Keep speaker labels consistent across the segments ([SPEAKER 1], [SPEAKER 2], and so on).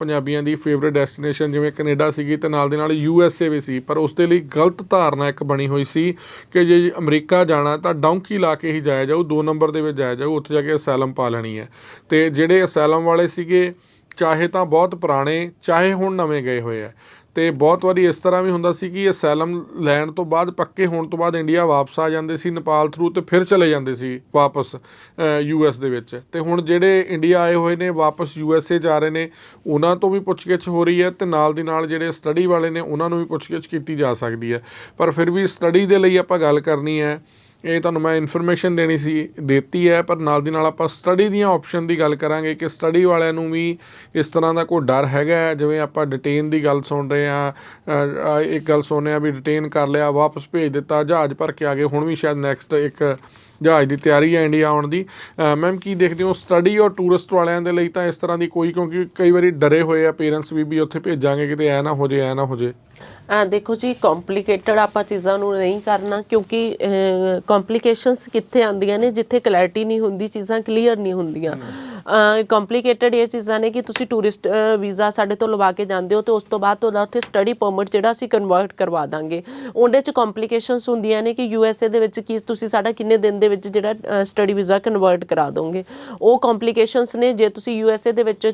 [SPEAKER 1] ਪੰਜਾਬੀਆਂ ਦੀ favourite destination ਜਿਵੇਂ ਕੈਨੇਡਾ ਸੀਗੀ ਤੇ ਨਾਲ ਦੇ ਨਾਲ ਯੂ ਐਸ ਏ ਵੀ ਸੀ, ਪਰ ਉਸ ਦੇ ਲਈ ਗਲਤ ਧਾਰਨਾ ਇੱਕ ਬਣੀ ਹੋਈ ਸੀ ਕਿ ਜੇ ਅਮਰੀਕਾ ਜਾਣਾ ਤਾਂ ਡੌਂਕੀ ਲਾ ਕੇ ਹੀ ਜਾਇਆ ਜਾਊ, ਦੋ ਨੰਬਰ ਦੇ ਵਿੱਚ ਜਾਇਆ ਜਾਊ, ਉੱਥੇ ਜਾ ਕੇ ਅਸੈਲਮ ਪਾ ਲੈਣੀ ਹੈ। ਤੇ ਜਿਹੜੇ ਅਸੈਲਮ ਵਾਲੇ ਸੀਗੇ, ਚਾਹੇ ਤਾਂ ਬਹੁਤ ਪੁਰਾਣੇ, ਚਾਹੇ ਹੁਣ ਨਵੇਂ ਗਏ ਹੋਏ ਆ ਤੇ ਬਹੁਤ ਵਾਰੀ ਇਸ ਤਰ੍ਹਾਂ ਵੀ ਹੁੰਦਾ ਸੀ ਕਿ ਅਸਾਈਲਮ ਲੈਣ ਤੋਂ ਬਾਅਦ ਪੱਕੇ ਹੋਣ ਤੋਂ ਬਾਅਦ ਇੰਡੀਆ ਵਾਪਸ ਆ ਜਾਂਦੇ ਸੀ, ਨੇਪਾਲ ਥਰੂ ਤੇ ਫਿਰ ਚਲੇ ਜਾਂਦੇ ਸੀ ਵਾਪਸ ਯੂ ਐਸ ਦੇ ਵਿੱਚ। ਤੇ ਹੁਣ ਜਿਹੜੇ ਇੰਡੀਆ ਆਏ ਹੋਏ ਨੇ, ਵਾਪਸ ਯੂ ਐਸ ਏ ਜਾ ਰਹੇ ਨੇ, ਉਹਨਾਂ ਤੋਂ ਵੀ ਪੁੱਛਗਿੱਛ ਹੋ ਰਹੀ ਹੈ ਤੇ ਨਾਲ ਦੀ ਨਾਲ ਜਿਹੜੇ ਸਟੱਡੀ ਵਾਲੇ ਨੇ, ਉਹਨਾਂ ਨੂੰ ਵੀ ਪੁੱਛਗਿੱਛ ਕੀਤੀ ਜਾ ਸਕਦੀ ਹੈ। ਪਰ ਫਿਰ ਵੀ ਸਟੱਡੀ ਦੇ ਲਈ ਆਪਾਂ ਗੱਲ ਕਰਨੀ ਹੈ ਇਹ ਤੁਹਾਨੂੰ ਮੈਂ ਇਨਫੋਰਮੇਸ਼ਨ ਦੇਣੀ ਸੀ ਦਿੱਤੀ ਹੈ ਪਰ ਨਾਲ ਦੀ ਨਾਲ ਆਪਾਂ ਸਟੱਡੀ ਦੀਆਂ ਆਪਸ਼ਨ ਦੀ ਗੱਲ ਕਰਾਂਗੇ ਕਿ ਸਟੱਡੀ ਵਾਲਿਆਂ ਨੂੰ ਵੀ ਇਸ ਤਰ੍ਹਾਂ ਦਾ ਕੋਈ ਡਰ ਹੈਗਾ ਹੈ, ਜਿਵੇਂ ਆਪਾਂ ਡਿਟੇਨ ਦੀ ਗੱਲ ਸੁਣ ਰਹੇ ਆ ਇੱਕ ਗੱਲ ਸੁਣਿਆ ਆ ਵੀ ਡਿਟੇਨ ਕਰ ਲਿਆ ਵਾਪਸ ਭੇਜ ਦਿੱਤਾ ਜਹਾਜ਼ ਭਰ ਕੇ ਆ ਗਏ ਹੁਣ ਵੀ ਸ਼ਾਇਦ ਨੈਕਸਟ ਇੱਕ ਜਹਾਜ਼ ਦੀ ਤਿਆਰੀ ਹੈ ਇੰਡੀਆ ਆਉਣ ਦੀ। ਮੈਮ ਕੀ ਦੇਖਦੇ ਹੋ ਸਟੱਡੀ ਔਰ ਟੂਰਿਸਟ ਵਾਲਿਆਂ ਦੇ ਲਈ ਤਾਂ ਇਸ ਤਰ੍ਹਾਂ ਦੀ ਕੋਈ, ਕਿਉਂਕਿ ਕਈ ਵਾਰੀ ਡਰੇ ਹੋਏ ਆ ਪੇਰੈਂਟਸ ਵੀ ਵੀ ਉੱਥੇ ਭੇਜਾਂਗੇ ਕਿਤੇ, ਐ ਨਾ ਹੋ ਜੇ, ਐ ਨਾ ਹੋ ਜੇ।
[SPEAKER 2] ਦੇਖੋ ਜੀ ਕੰਪਲਿਕੇਟਡ ਆਪਾਂ ਚੀਜ਼ਾਂ ਨੂੰ ਨਹੀਂ ਕਰਨਾ, ਕਿਉਂਕਿ ਕੰਪਲਿਕੇਸ਼ਨਸ ਕਿੱਥੇ ਆਉਂਦੀਆਂ ਨੇ, ਜਿੱਥੇ ਕਲੈਰਿਟੀ ਨਹੀਂ ਹੁੰਦੀ, ਚੀਜ਼ਾਂ ਕਲੀਅਰ ਨਹੀਂ ਹੁੰਦੀਆਂ। ਕੰਪਲਿਕੇਟਡ ਇਹ ਚੀਜ਼ਾਂ ਨੇ ਕਿ ਤੁਸੀਂ ਟੂਰਿਸਟ ਵੀਜ਼ਾ ਸਾਡੇ ਤੋਂ ਲਵਾ ਕੇ ਜਾਂਦੇ ਹੋ ਤੇ ਉਸ ਤੋਂ ਬਾਅਦ ਤੁਹਾਡਾ ਉੱਥੇ ਸਟੱਡੀ ਪਰਮਿਟ ਜਿਹੜਾ ਅਸੀਂ ਕਨਵਰਟ ਕਰਵਾ ਦਾਂਗੇ। ਉਹਦੇ ਚ ਕੰਪਲਿਕੇਸ਼ਨਸ ਹੁੰਦੀਆਂ ਨੇ ਕਿ ਯੂ ਐਸ ਏ ਦੇ ਵਿੱਚ ਕੀ, ਤੁਸੀਂ ਸਾਡਾ ਕਿੰਨੇ ਦਿਨ ਦੇ ਵਿੱਚ ਜਿਹੜਾ ਸਟੱਡੀ ਵੀਜ਼ਾ ਕਨਵਰਟ ਕਰਾ ਦੋਗੇ। ਉਹ ਕੰਪਲਿਕੇਸ਼ਨਸ ਨੇ, ਜੇ ਤੁਸੀਂ ਯੂ ਐਸ ਏ ਦੇ ਵਿੱਚ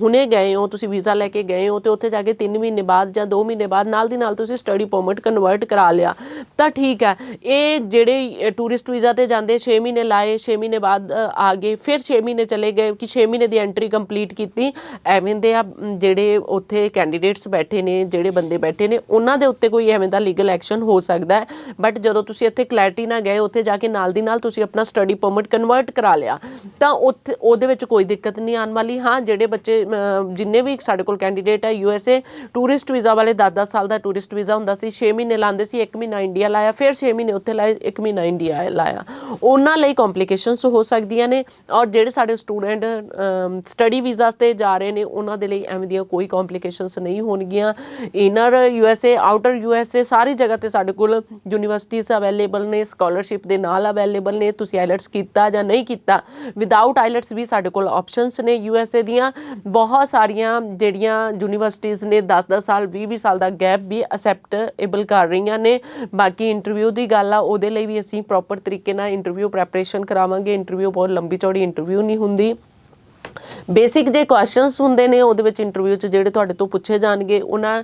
[SPEAKER 2] ਹੁਣੇ ਗਏ ਹੋ, ਤੁਸੀਂ ਵੀਜ਼ਾ ਲੈ ਕੇ ਗਏ ਹੋ, ਤੇ ਉੱਥੇ ਜਾ ਕੇ 3 ਮਹੀਨੇ ਬਾਅਦ ਜਾਂ 2 ਮਹੀਨੇ ਬਾਅਦ ਨਾਲ ਦੀ ਨਾਲ ਤੁਸੀਂ ਸਟੱਡੀ ਪਰਮਿਟ ਕਨਵਰਟ ਕਰਾ ਲਿਆ, ਤਾਂ ਠੀਕ ਹੈ। ਇਹ ਜਿਹੜੇ ਟੂਰਿਸਟ ਵੀਜ਼ਾ ਤੇ ਜਾਂਦੇ 6 ਮਹੀਨੇ ਲਾਏ 6 ਮਹੀਨੇ ਬਾਅਦ ਆ ਗਏ, ਫਿਰ 6 ਮਹੀਨੇ ਚਲੇ ਗਏ, ਕਿ 6 ਮਹੀਨੇ ਦੀ ਐਂਟਰੀ ਕੰਪਲੀਟ ਕੀਤੀ। ਐਵੇਂ ਦੇ ਆ ਜਿਹੜੇ ਉੱਥੇ ਕੈਂਡੀਡੇਟਸ ਬੈਠੇ ਨੇ, ਜਿਹੜੇ ਬੰਦੇ ਬੈਠੇ ਨੇ, ਉਹਨਾਂ ਦੇ ਉੱਤੇ ਕੋਈ ਐਵੇਂ ਦਾ ਲੀਗਲ ਐਕਸ਼ਨ ਹੋ ਸਕਦਾ ਹੈ। ਬਟ ਜਦੋਂ ਤੁਸੀਂ ਇੱਥੇ ਕਲੈਰਿਟੀ ਨਾਲ ਗਏ, ਉੱਥੇ ਜਾ ਕੇ ਨਾਲ ਦੀ ਨਾਲ ਤੁਸੀਂ ਆਪਣਾ ਸਟੱਡੀ ਪਰਮਿਟ ਕਨਵਰਟ ਕਰਾ ਲਿਆ, ਤਾਂ ਉੱਥੇ ਉਹਦੇ ਵਿੱਚ ਕੋਈ ਦਿੱਕਤ ਨਹੀਂ ਆਉਣ ਵਾਲੀ। ਹਾਂ, ਜਿਹੜੇ ਬੱਚੇ ਜਿੰਨੇ ਵੀ ਸਾਡੇ ਕੋਲ ਕੈਂਡੀਡੇਟ ਹੈ U S A tourist visa ਵਾਲੇ 10-10 ਸਾਲ ਦਾ ਟੂਰਿਸਟ ਵੀਜ਼ਾ ਹੁੰਦਾ ਸੀ 6 ਮਹੀਨੇ ਲਾਉਂਦੇ ਸੀ 1 ਮਹੀਨਾ ਇੰਡੀਆ ਲਾਇਆ, ਫਿਰ 6 ਮਹੀਨੇ ਉੱਥੇ ਲਾਏ 1 ਮਹੀਨਾ ਇੰਡੀਆ ਲਾਇਆ। ਉਹਨਾਂ ਲਈ ਕੰਪਲਿਕੇਸ਼ਨਸ ਹੋ ਸਕਦੀਆਂ ਨੇ ਔਰ ਜਿਹੜੇ ਸਾਡੇ ਸਟੂਡੈਂਟ ਸਟੱਡੀ ਵੀਜ਼ਾਸ ਤੇ ਜਾ ਰਹੇ ਨੇ, ਉਹਨਾਂ ਦੇ ਲਈ ਐਵੇਂ ਦੀਆਂ ਕੋਈ ਕੰਪਲਿਕੇਸ਼ਨਸ ਨਹੀਂ ਹੋਣਗੀਆਂ। Inner U S A outer U S A ਸਾਰੀ ਜਗ੍ਹਾ ਤੇ ਸਾਡੇ ਕੋਲ ਯੂਨੀਵਰਸਿਟੀਜ਼ ਅਵੇਲੇਬਲ ਨੇ ਸਕਾਲਰਸ਼ਿਪ ਦੇ ਨਾਲ ਅਵੇਲੇਬਲ ਨੇ, ਤੁਸੀਂ ਆਈਲੈਟਸ ਕੀਤਾ ਜਾਂ ਨਹੀਂ ਕੀਤਾ ਵਿਦਆਊਟ ਆਈਲੈਟਸ ਵੀ ਸਾਡੇ ਕੋਲ ਆਪਸ਼ਨਸ ਨੇ ਯੂ ਐਸ ਏ ਦੀਆਂ। ਬਹੁਤ ਸਾਰੀਆਂ ਜਿਹੜੀਆਂ ਯੂਨੀਵਰਸਿਟੀਜ਼ ਨੇ 10-10 ਸਾਲ 20-20 ਸਾਲ ਦਾ ਗੈਪ ਵੀ ਅਸੈਪਟੇਬਲ ਕਰ ਰਹੀਆਂ ਨੇ। ਬਾਕੀ ਇੰਟਰਵਿਊ ਦੀ ਗੱਲ ਆ, ਉਹਦੇ ਲਈ ਵੀ ਅਸੀਂ ਪ੍ਰੋਪਰ ਤਰੀਕੇ ਨਾਲ ਇੰਟਰਵਿਊ ਪ੍ਰੈਪਰੇਸ਼ਨ ਕਰਾਵਾਂਗੇ। ਇੰਟਰਵਿਊ ਬਹੁਤ ਲੰਬੀ ਚੌੜੀ ਇੰਟਰਵਿਊ ਨਹੀਂ ਹੁੰਦੀ। ਬੇਸਿਕ ਜੇ ਕੁਐਸਚਨਸ ਹੁੰਦੇ ਨੇ, ਉਹਦੇ ਵਿੱਚ ਇੰਟਰਵਿਊ 'ਚ ਜਿਹੜੇ ਤੁਹਾਡੇ ਤੋਂ ਪੁੱਛੇ ਜਾਣਗੇ, ਉਹਨਾਂ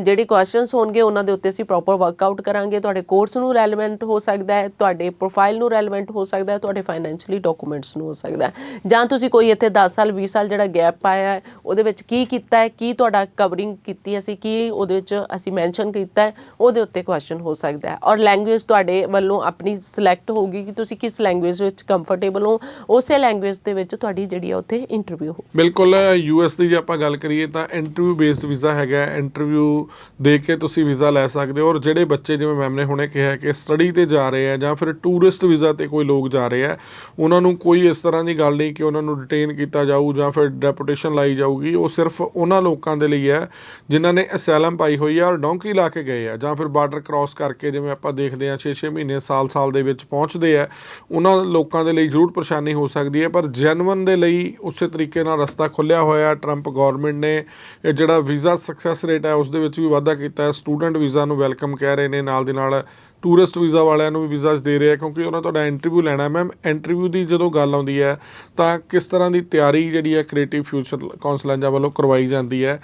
[SPEAKER 2] ਜਿਹੜੇ ਕੁਐਸਚਨਸ ਹੋਣਗੇ, ਉਹਨਾਂ ਦੇ ਉੱਤੇ ਅਸੀਂ ਪ੍ਰੋਪਰ ਵਰਕਆਊਟ ਕਰਾਂਗੇ। ਤੁਹਾਡੇ ਕੋਰਸ ਨੂੰ ਰੈਲੇਵੈਂਟ ਹੋ ਸਕਦਾ ਹੈ, ਤੁਹਾਡੇ ਪ੍ਰੋਫਾਈਲ ਨੂੰ ਰੈਲੇਵੈਂਟ ਹੋ ਸਕਦਾ ਹੈ, ਤੁਹਾਡੇ ਫਾਈਨੈਂਸ਼ੀਅਲੀ ਡਾਕੂਮੈਂਟਸ ਨੂੰ ਹੋ ਸਕਦਾ ਹੈ। ਜਾਂ ਤੁਸੀਂ ਕੋਈ ਇੱਥੇ 10 ਸਾਲ 20 ਸਾਲ ਜਿਹੜਾ ਗੈਪ ਪਾਇਆ ਹੈ, ਉਹਦੇ ਵਿੱਚ ਕੀ ਕੀਤਾ ਹੈ, ਕੀ ਤੁਹਾਡਾ ਕਵਰਿੰਗ ਕੀਤੀ ਅਸੀਂ, ਕੀ ਉਹਦੇ ਵਿੱਚ ਅਸੀਂ ਮੈਂਸ਼ਨ ਕੀਤਾ ਹੈ, ਉਹਦੇ ਉੱਤੇ ਕੁਐਸਚਨ ਹੋ ਸਕਦਾ ਹੈ। ਔਰ ਲੈਂਗੁਏਜ ਤੁਹਾਡੇ ਵੱਲੋਂ ਆਪਣੀ ਸਿਲੈਕਟ ਹੋਊਗੀ ਕਿ ਤੁਸੀਂ ਕਿਸ ਲੈਂਗੁਏਜ ਵਿੱਚ ਕੰਫਰਟੇਬਲ ਹੋ, ਉਸੇ ਲੈਂਗੁਏਜ ਦੇ ਵਿੱਚ ਤੁਹਾਡੀ ਜਿਹੜੀ ਆ ਉੱਥੇ ਇੰਟਰਵਿਊ ਹੋ
[SPEAKER 1] ਬਿਲਕੁਲ ਯੂ ਐਸ ਦੀ ਜੇ ਆਪਾਂ ਗੱਲ ਕਰੀਏ ਤਾਂ ਇੰਟਰਵਿਊ ਬੇਸਡ ਵੀਜ਼ਾ ਹੈਗਾ ਇੰਟਰਵਿਊ ਦੇ ਕੇ ਤੁਸੀਂ ਵੀਜ਼ਾ ਲੈ ਸਕਦੇ ਹੋ। ਔਰ ਜਿਹੜੇ ਬੱਚੇ ਜਿਵੇਂ ਮੈਮ ਨੇ ਹੁਣੇ ਕਿਹਾ ਕਿ ਸਟੱਡੀ ਤੇ ਜਾ ਰਹੇ ਆ ਜਾਂ ਫਿਰ ਟੂਰਿਸਟ ਵੀਜ਼ਾ ਤੇ ਕੋਈ ਲੋਕ ਜਾ ਰਹੇ ਆ ਉਹਨਾਂ ਨੂੰ ਕੋਈ ਇਸ ਤਰ੍ਹਾਂ ਦੀ ਗੱਲ ਨਹੀਂ ਕਿ ਉਹਨਾਂ ਨੂੰ ਡਿਟੇਨ ਕੀਤਾ ਜਾਊ ਜਾਂ ਫਿਰ ਡੈਪੂਟੇਸ਼ਨ ਲਾਈ ਜਾਊਗੀ। ਉਹ ਸਿਰਫ ਉਹਨਾਂ ਲੋਕਾਂ ਦੇ ਲਈ ਹੈ ਜਿਨ੍ਹਾਂ ਨੇ ਅਸੈਲਮ ਪਾਈ ਹੋਈ ਆ ਔਰ ਡੌਂਕੀ ਲਾ ਕੇ ਗਏ ਆ ਜਾਂ ਫਿਰ ਬਾਰਡਰ ਕ੍ਰਾਸ ਕਰਕੇ ਜਿਵੇਂ ਆਪਾਂ ਦੇਖਦੇ ਆ 6-6 ਮਹੀਨੇ ਸਾਲ-ਸਾਲ ਦੇ ਵਿੱਚ ਪਹੁੰਚਦੇ ਆ ਉਹਨਾਂ ਲੋਕਾਂ ਦੇ ਲਈ ਜ਼ਰੂਰ ਪਰੇਸ਼ਾਨੀ ਹੋ ਸਕਦੀ ਹੈ। ਪਰ ਜੈਨੂਅਨ ਦੇ ਲਈ ਉਸੇ ਤਰੀਕੇ ਨਾਲ ਰਸਤਾ ਖੁੱਲਿਆ ਹੋਇਆ ਟਰੰਪ ਗਵਰਨਮੈਂਟ ਨੇ ਜਿਹੜਾ ਵੀਜ਼ਾ ਸਕਸੈਸ ਰੇਟ ਹੈ, ਉਸ ਦੇ ਵਿੱਚ ਵੀ ਵਾਧਾ ਕੀਤਾ ਹੈ। ਸਟੂਡੈਂਟ ਵੀਜ਼ਾ ਨੂੰ ਵੈਲਕਮ ਕਹਿ ਰਹੇ ਨੇ। ਨਾਲ ਦੇ ਨਾਲ ਟੂਰਿਸਟ ਵੀਜ਼ਾ ਵਾਲਿਆਂ ਨੂੰ ਵੀ ਵੀਜ਼ਾਸ ਦੇ ਰਹੇ ਆ ਕਿਉਂਕਿ ਉਹਨਾਂ ਤੁਹਾਡਾ ਇੰਟਰਵਿਊ ਲੈਣਾ ਮੈਮ ਇੰਟਰਵਿਊ ਦੀ ਜਦੋਂ ਗੱਲ ਆਉਂਦੀ ਹੈ, ਤਾਂ ਕਿਸ ਤਰ੍ਹਾਂ ਦੀ ਤਿਆਰੀ ਜਿਹੜੀ ਹੈ ਕ੍ਰੀਏਟਿਵ ਫਿਊਚਰ ਕਾਉਂਸਲੈਂਜਾਂ ਵੱਲੋਂ ਕਰਵਾਈ ਜਾਂਦੀ ਹੈ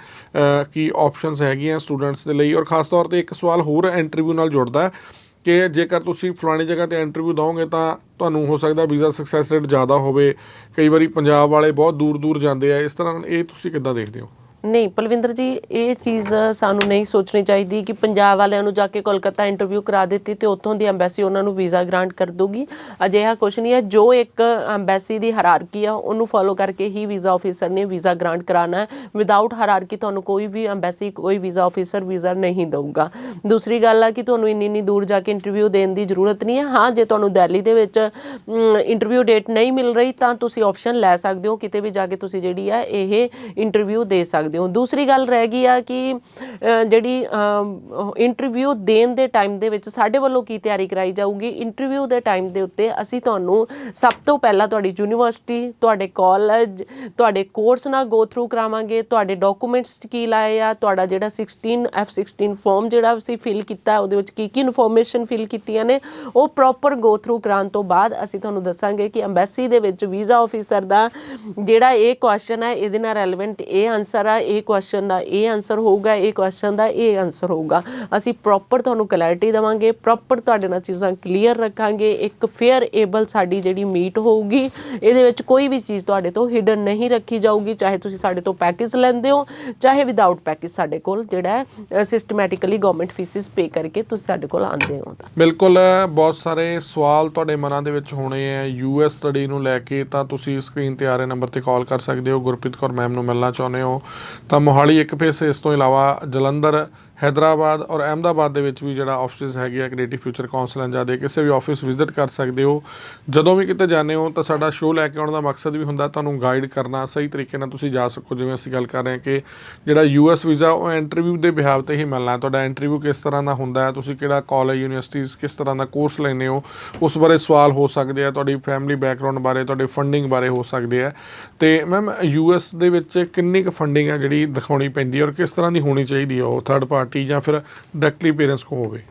[SPEAKER 1] ਕੀ ਆਪਸ਼ਨਸ ਹੈਗੀਆਂ ਸਟੂਡੈਂਟਸ ਦੇ ਲਈ? ਔਰ ਖਾਸ ਤੌਰ ਤੇ ਇੱਕ ਸਵਾਲ ਹੋਰ ਇੰਟਰਵਿਊ ਨਾਲ ਜੁੜਦਾ ਹੈ ਕਿ ਜੇਕਰ ਤੁਸੀਂ ਫਲਾਣੀ ਜਗ੍ਹਾ ਤੇ ਇੰਟਰਵਿਊ ਦੋਗੇ ਤਾਂ ਤੁਹਾਨੂੰ ਹੋ ਸਕਦਾ ਵੀਜ਼ਾ ਸਕਸੈਸ ਰੇਟ ਜ਼ਿਆਦਾ ਹੋਵੇ। ਕਈ ਵਾਰੀ ਪੰਜਾਬ ਵਾਲੇ ਬਹੁਤ ਦੂਰ ਦੂਰ ਜਾਂਦੇ ਆ। ਇਸ ਤਰ੍ਹਾਂ ਇਹ ਤੁਸੀਂ ਕਿੱਦਾਂ ਦੇਖਦੇ ਹੋ?
[SPEAKER 2] ਨਹੀਂ ਪਲਵਿੰਦਰ ਜੀ, ਇਹ ਚੀਜ਼ ਸਾਨੂੰ ਨਹੀਂ ਸੋਚਣੀ ਚਾਹੀਦੀ ਕਿ ਪੰਜਾਬ ਵਾਲਿਆਂ ਨੂੰ ਜਾ ਕੇ ਕੋਲਕਾਤਾ ਇੰਟਰਵਿਊ ਕਰਾ ਦਿੱਤੀ ਤੇ ਉੱਥੋਂ ਦੀ ਐਮਬੈਸੀ ਉਹਨਾਂ ਨੂੰ ਵੀਜ਼ਾ ਗ੍ਰਾਂਟ ਕਰ ਦੂਗੀ ਅਜਿਹਾ ਕੁਝ ਨਹੀਂ ਹੈ, ਜੋ ਇੱਕ ਐਮਬੈਸੀ ਦੀ ਹਾਇਰਾਰਕੀ ਆ, ਉਹਨੂੰ ਫੋਲੋ ਕਰਕੇ ਹੀ ਵੀਜ਼ਾ ਆਫੀਸਰ ਨੇ ਵੀਜ਼ਾ ਗ੍ਰਾਂਟ ਕਰਾਣਾ ਹੈ। ਵਿਦਆਊਟ ਹਾਇਰਾਰਕੀ ਤੁਹਾਨੂੰ ਕੋਈ ਵੀ ਐਮਬੈਸੀ ਕੋਈ ਵੀਜ਼ਾ ਆਫੀਸਰ ਵੀਜ਼ਾ ਨਹੀਂ ਦਊਗਾ। ਦੂਸਰੀ ਗੱਲ ਆ ਕਿ ਤੁਹਾਨੂੰ ਇੰਨੀ ਇੰਨੀ ਦੂਰ ਜਾ ਕੇ ਇੰਟਰਵਿਊ ਦੇਣ ਦੀ ਜ਼ਰੂਰਤ ਨਹੀਂ ਹੈ। ਹਾਂ, ਜੇ ਤੁਹਾਨੂੰ ਦਿੱਲੀ ਦੇ ਵਿੱਚ ਇੰਟਰਵਿਊ ਡੇਟ ਨਹੀਂ ਮਿਲ ਰਹੀ, ਤਾਂ ਤੁਸੀਂ ਆਪਸ਼ਨ ਲੈ ਸਕਦੇ ਹੋ। ਕਿਤੇ ਵੀ ਜਾ ਕੇ ਤੁਸੀਂ ਜਿਹੜੀ ਆ, ਇਹ ਇੰਟਰਵਿਊ ਦੇ ਸਕਦੇ ਸਕਦੇ ਹੋ। ਦੂਸਰੀ ਗੱਲ ਰਹਿ ਗਈ ਆ ਕਿ ਜਿਹੜੀ ਇੰਟਰਵਿਊ ਦੇਣ ਦੇ ਟਾਈਮ ਦੇ ਵਿੱਚ ਸਾਡੇ ਵੱਲੋਂ ਕੀ ਤਿਆਰੀ ਕਰਾਈ ਜਾਊਗੀ? ਇੰਟਰਵਿਊ ਦੇ ਟਾਈਮ ਦੇ ਉੱਤੇ ਅਸੀਂ ਤੁਹਾਨੂੰ ਸਭ ਤੋਂ ਪਹਿਲਾਂ ਤੁਹਾਡੀ ਯੂਨੀਵਰਸਿਟੀ ਤੁਹਾਡੇ ਕਾਲਜ ਤੁਹਾਡੇ ਕੋਰਸ ਨਾਲ ਗੋ ਥਰੂ ਕਰਾਵਾਂਗੇ। ਤੁਹਾਡੇ ਡਾਕੂਮੈਂਟਸ ਕੀ ਲਾਏ ਆ? ਤੁਹਾਡਾ ਜਿਹੜਾ 16 F16 ਫਾਰਮ ਜਿਹੜਾ ਅਸੀਂ ਫਿਲ ਕੀਤਾ, ਉਹਦੇ ਵਿੱਚ ਕੀ ਕੀ ਇਨਫੋਰਮੇਸ਼ਨ ਫਿਲ ਕੀਤੀਆਂ ਨੇ, ਉਹ ਪ੍ਰੋਪਰ ਗੋ ਥਰੂ ਕਰਾਉਣ ਤੋਂ ਬਾਅਦ ਅਸੀਂ ਤੁਹਾਨੂੰ ਦੱਸਾਂਗੇ ਕਿ ਐਮਬੈਸੀ ਦੇ ਵਿੱਚ ਵੀਜ਼ਾ ਆਫੀਸਰ ਦਾ ਜਿਹੜਾ ਇਹ ਕੁਐਸਚਨ ਹੈ ਇਹਦੇ ਨਾਲ ਰੈਲੇਵੈਂਟ ਇਹ ਆਨਸਰ ਆ ਇਹ ਕੁਐਸਚਨ ਦਾ ਇਹ ਆਨਸਰ ਹੋਊਗਾ, ਇਹ ਕੁਐਸਚਨ ਦਾ ਇਹ ਆਨਸਰ ਹੋਊਗਾ। ਅਸੀਂ ਪ੍ਰੋਪਰ ਤੁਹਾਨੂੰ ਕਲੈਰਿਟੀ ਦੇਵਾਂਗੇ ਪ੍ਰੋਪਰ ਤੁਹਾਡੇ ਨਾਲ ਚੀਜ਼ਾਂ ਕਲੀਅਰ ਰੱਖਾਂਗੇ, ਇੱਕ ਫੇਅਰ ਏਬਲ ਸਾਡੀ ਜਿਹੜੀ ਮੀਟ ਹੋਊਗੀ, ਇਹਦੇ ਵਿੱਚ ਕੋਈ ਵੀ ਚੀਜ਼ ਤੁਹਾਡੇ ਤੋਂ ਹਿਡਨ ਨਹੀਂ ਰੱਖੀ ਜਾਊਗੀ, ਚਾਹੇ ਤੁਸੀਂ ਸਾਡੇ ਤੋਂ ਪੈਕੇਜ ਲੈਂਦੇ ਹੋ, ਚਾਹੇ ਵਿਦਆਊਟ ਪੈਕੇਜ ਸਾਡੇ ਕੋਲ ਜਿਹੜਾ ਸਿਸਟਮੈਟਿਕਲੀ ਗਵਰਨਮੈਂਟ ਫੀਸਿਸ ਪੇ ਕਰਕੇ ਤੁਸੀਂ ਸਾਡੇ ਕੋਲ ਆਉਂਦੇ ਹੋ
[SPEAKER 1] ਬਿਲਕੁਲ, ਬਹੁਤ ਸਾਰੇ ਸਵਾਲ ਤੁਹਾਡੇ ਮਨਾਂ ਦੇ ਵਿੱਚ ਹੋਣੇ ਆ। ਯੂਐਸ ਸਟੱਡੀ ਨੂੰ ਲੈ ਕੇ ਤਾਂ ਤੁਸੀਂ ਸਕਰੀਨ ਤੇ ਆ ਰਹੇ ਨੰਬਰ ਤੇ ਕਾਲ ਕਰ ਸਕਦੇ ਹੋ। ਗੁਰਪ੍ਰੀਤ ਕੌਰ ਮੈਮ ਨੂੰ ਮਿਲਣਾ ਚਾਹੁੰਦੇ ਹੋ। ਤਾਂ ਮੋਹਾਲੀ ਇੱਕ ਫੇਸ ਇਸ ਤੋਂ ਇਲਾਵਾ ਜਲੰਧਰ ਹੈਦਰਾਬਾਦ ਔਰ ਅਹਿਮਦਾਬਾਦ ਦੇ ਵਿੱਚ ਵੀ ਜਿਹੜਾ ਆਫਿਸ ਹੈਗੇ ਆ ਕ੍ਰੀਏਟਿਵ ਫਿਊਚਰ ਕਾਉਂਸਲ ਜਾਂ ਕਿਸੇ ਵੀ ਆਫਿਸ ਵਿਜ਼ਿਟ ਕਰ ਸਕਦੇ ਹੋ। ਜਦੋਂ ਵੀ ਕਿਤੇ ਜਾਂਦੇ ਹੋ ਤਾਂ ਸਾਡਾ ਸ਼ੋਅ ਲੈ ਕੇ ਆਉਣ ਦਾ ਮਕਸਦ ਵੀ ਹੁੰਦਾ ਤੁਹਾਨੂੰ ਗਾਈਡ ਕਰਨਾ, ਸਹੀ ਤਰੀਕੇ ਨਾਲ ਤੁਸੀਂ ਜਾ ਸਕੋ। ਜਿਵੇਂ ਅਸੀਂ ਗੱਲ ਕਰ ਰਹੇ ਹਾਂ ਕਿ ਜਿਹੜਾ ਯੂਐਸ ਵੀਜ਼ਾ ਉਹ ਇੰਟਰਵਿਊ ਦੇ ਬਿਹਾਵ ਤੇ ਹੀ ਮਿਲਣਾ। ਤੁਹਾਡਾ ਇੰਟਰਵਿਊ ਕਿਸ ਤਰ੍ਹਾਂ ਦਾ ਹੁੰਦਾ ਹੈ, ਤੁਸੀਂ ਕਿਹੜਾ ਕਾਲਜ ਯੂਨੀਵਰਸਿਟੀਜ਼ ਕਿਸ ਤਰ੍ਹਾਂ ਦਾ ਕੋਰਸ ਲੈਂਦੇ ਹੋ, ਉਸ ਬਾਰੇ ਸਵਾਲ ਹੋ ਸਕਦੇ ਆ, ਤੁਹਾਡੀ ਫੈਮਿਲੀ ਬੈਕਗ੍ਰਾਉਂਡ ਬਾਰੇ, ਤੁਹਾਡੇ ਫੰਡਿੰਗ ਬਾਰੇ ਹੋ ਸਕਦੇ ਆ। ਤੇ ਮੈਮ ਯੂਐਸ ਦੇ ਵਿੱਚ ਕਿੰਨੀ ਕੁ ਫੰਡਿੰਗ ਹੈ ਜਿਹੜੀ ਦਿਖਾਉਣੀ ਪੈਂਦੀ ਹੈ ਔਰ ਕਿਸ ਤਰ੍ਹਾਂ ਦੀ ਹੋਣੀ ਚਾਹੀਦੀ ਹੈ ਉਹ ਥਰਡ ਪਾਰਟੀ ਜਾਂ ਫਿਰ ਡਾਇਰੈਕਟਲੀ ਪੇਰੈਂਟਸ ਕੋ ਹੋਵੇ।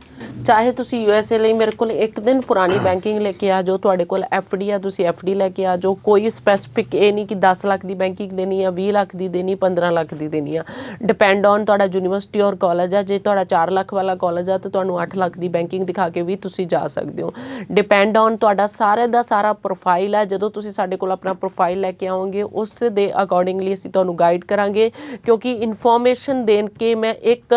[SPEAKER 2] ਚਾਹੇ ਤੁਸੀਂ ਯੂਐਸਏ ਲਈ ਮੇਰੇ ਕੋਲ ਇੱਕ ਦਿਨ ਪੁਰਾਣੀ ਬੈਂਕਿੰਗ ਲੈ ਕੇ ਆ ਜਾਓ ਤੁਹਾਡੇ ਕੋਲ ਐਫਡੀ ਆ ਤੁਸੀਂ ਐਫਡੀ ਲੈ ਕੇ ਆ ਜਾਓ। ਕੋਈ ਸਪੈਸਿਫਿਕ ਇਹ ਨਹੀਂ ਕਿ 10 ਲੱਖ ਦੀ ਬੈਂਕਿੰਗ ਦੇਣੀ ਆ 20 ਲੱਖ ਦੀ ਦੇਣੀ 15 ਲੱਖ ਦੀ ਦੇਣੀ ਆ। ਡਿਪੈਂਡ ਔਨ ਤੁਹਾਡਾ ਯੂਨੀਵਰਸਿਟੀ ਔਰ ਕਾਲਜ ਆ। ਜੇ ਤੁਹਾਡਾ 4 ਲੱਖ ਵਾਲਾ ਕਾਲਜ ਆ ਤਾਂ ਤੁਹਾਨੂੰ 8 ਲੱਖ ਦੀ ਬੈਂਕਿੰਗ ਦਿਖਾ ਕੇ ਵੀ ਤੁਸੀਂ ਜਾ ਸਕਦੇ ਹੋ। ਡਿਪੈਂਡ ਔਨ ਤੁਹਾਡਾ ਸਾਰੇ ਦਾ ਸਾਰਾ ਪ੍ਰੋਫਾਈਲ ਆ। ਜਦੋਂ ਤੁਸੀਂ ਸਾਡੇ ਕੋਲ ਆਪਣਾ ਪ੍ਰੋਫਾਈਲ ਲੈ ਕੇ ਆਓਗੇ ਉਸ ਦੇ ਅਕੋਰਡਿੰਗਲੀ ਅਸੀਂ ਤੁਹਾਨੂੰ ਗਾਈਡ ਕਰਾਂਗੇ। ਕਿਉਂਕਿ ਇਨਫੋਰਮੇਸ਼ਨ ਦੇਣ ਕੇ ਮੈਂ ਇੱਕ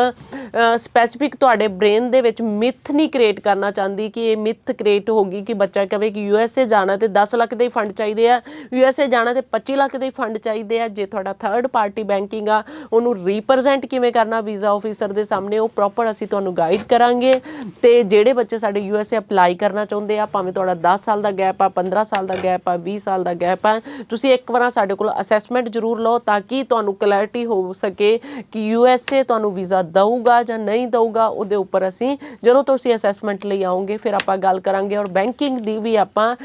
[SPEAKER 2] ਸਪੈਸਿਫਿਕ ਤੁਹਾਡੇ ਬ੍ਰੇਨ ਦੇ ਵਿੱਚ ਮਿਥ ਨਹੀਂ ਕ੍ਰੀਏਟ ਕਰਨਾ ਚਾਹੁੰਦੀ ਕਿ ਇਹ ਮਿਥ ਕ੍ਰੀਏਟ ਹੋਗੀ ਕਿ ਬੱਚਾ ਕਹੇ ਕਿ ਯੂਐਸਏ ਜਾਣਾ ਤੇ 10 ਲੱਖ ਦੇ ਹੀ ਫੰਡ ਚਾਹੀਦੇ ਆ। ਯੂਐਸਏ ਜਾਣਾ ਤੇ 25 ਲੱਖ ਦੇ ਹੀ ਫੰਡ ਚਾਹੀਦੇ ਆ। ਜੇ ਤੁਹਾਡਾ ਥਰਡ ਪਾਰਟੀ ਬੈਂਕਿੰਗ ਆ, ਉਹਨੂੰ ਰਿਪਰੈਜ਼ੈਂਟ ਕਿਵੇਂ ਕਰਨਾ ਵੀਜ਼ਾ ਆਫੀਸਰ ਦੇ ਸਾਹਮਣੇ, ਉਹ ਪ੍ਰੋਪਰ ਅਸੀਂ ਤੁਹਾਨੂੰ ਗਾਈਡ ਕਰਾਂਗੇ। ਤੇ ਜਿਹੜੇ ਬੱਚੇ ਸਾਡੇ ਯੂਐਸਏ ਅਪਲਾਈ ਕਰਨਾ ਚਾਹੁੰਦੇ ਆ, ਭਾਵੇਂ ਤੁਹਾਡਾ 10 ਸਾਲ ਦਾ ਗੈਪ ਆ 15 ਸਾਲ ਦਾ ਗੈਪ ਆ 20 ਸਾਲ ਦਾ ਗੈਪ ਆ, ਤੁਸੀਂ ਇੱਕ ਵਾਰ ਸਾਡੇ ਕੋਲ ਅਸੈਸਮੈਂਟ ਜ਼ਰੂਰ ਲਓ ਤਾਂ ਕਿ ਤੁਹਾਨੂੰ ਕਲੈਰਿਟੀ ਹੋ ਸਕੇ ਕਿ ਯੂਐਸਏ ਤੁਹਾਨੂੰ ਵੀਜ਼ਾ ਦਊਗਾ ਜਾਂ ਨਹੀਂ ਦਊਗਾ। ਉਹਦੇ ਉੱਪਰ ਅਸੀਂ ਜਦੋਂ ਤੁਸੀਂ ਅਸੈਸਮੈਂਟ ਲਈ ਆਓਗੇ, ਫਿਰ ਆਪਾਂ ਗੱਲ ਕਰਾਂਗੇ ਔਰ ਬੈਂਕਿੰਗ ਦੀ ਵੀ ਆਪਾਂ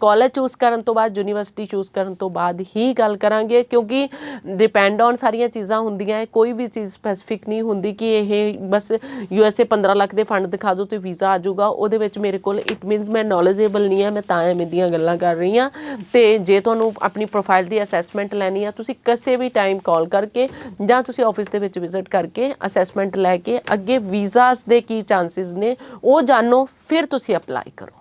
[SPEAKER 2] ਕਾਲਜ ਚੂਜ਼ ਕਰਨ ਤੋਂ ਬਾਅਦ ਯੂਨੀਵਰਸਿਟੀ ਚੂਜ਼ ਕਰਨ ਤੋਂ ਬਾਅਦ ਹੀ ਗੱਲ ਕਰਾਂਗੇ, ਕਿਉਂਕਿ ਡਿਪੈਂਡ ਔਨ ਸਾਰੀਆਂ ਚੀਜ਼ਾਂ ਹੁੰਦੀਆਂ ਹੈ, ਕੋਈ ਵੀ ਚੀਜ਼ ਸਪੈਸੀਫਿਕ ਨਹੀਂ ਹੁੰਦੀ ਕਿ ਇਹ ਬਸ ਯੂ ਐੱਸ ਏ 15 ਲੱਖ ਦੇ ਫੰਡ ਦਿਖਾ ਦਿਓ ਤੇ ਵੀਜ਼ਾ ਆ ਜਾਊਗਾ, ਉਹਦੇ ਵਿੱਚ ਮੇਰੇ ਕੋਲ ਇਟ ਮੀਨਸ ਮੈਂ ਨੌਲੇਜੇਬਲ ਨਹੀਂ ਹੈ, ਮੈਂ ਤਾਂ ਐਵੇਂ ਦੀਆਂ ਗੱਲਾਂ ਕਰ ਰਹੀ ਹਾਂ, ਤੇ ਜੇ ਤੁਹਾਨੂੰ ਆਪਣੀ ਪ੍ਰੋਫਾਈਲ ਦੀ ਅਸੈਸਮੈਂਟ ਲੈਣੀ ਆ, ਤੁਸੀਂ ਕਿਸੇ ਵੀ ਟਾਈਮ ਕਾਲ ਕਰਕੇ ਜਾਂ ਤੁਸੀਂ ਆਫਿਸ ਦੇ ਵਿੱਚ ਵਿਜ਼ਿਟ ਕਰਕੇ ਅਸੈਸਮੈਂਟ ਲੈ ਕੇ ਅੱਗੇ ਵੀਜ਼ਾਸ ਦੇ ਕੀ ਚਾਂਸਸ ਨੇ ਉਹ ਜਾਣੋ ਫਿਰ ਤੁਸੀਂ ਅਪਲਾਈ ਕਰੋ।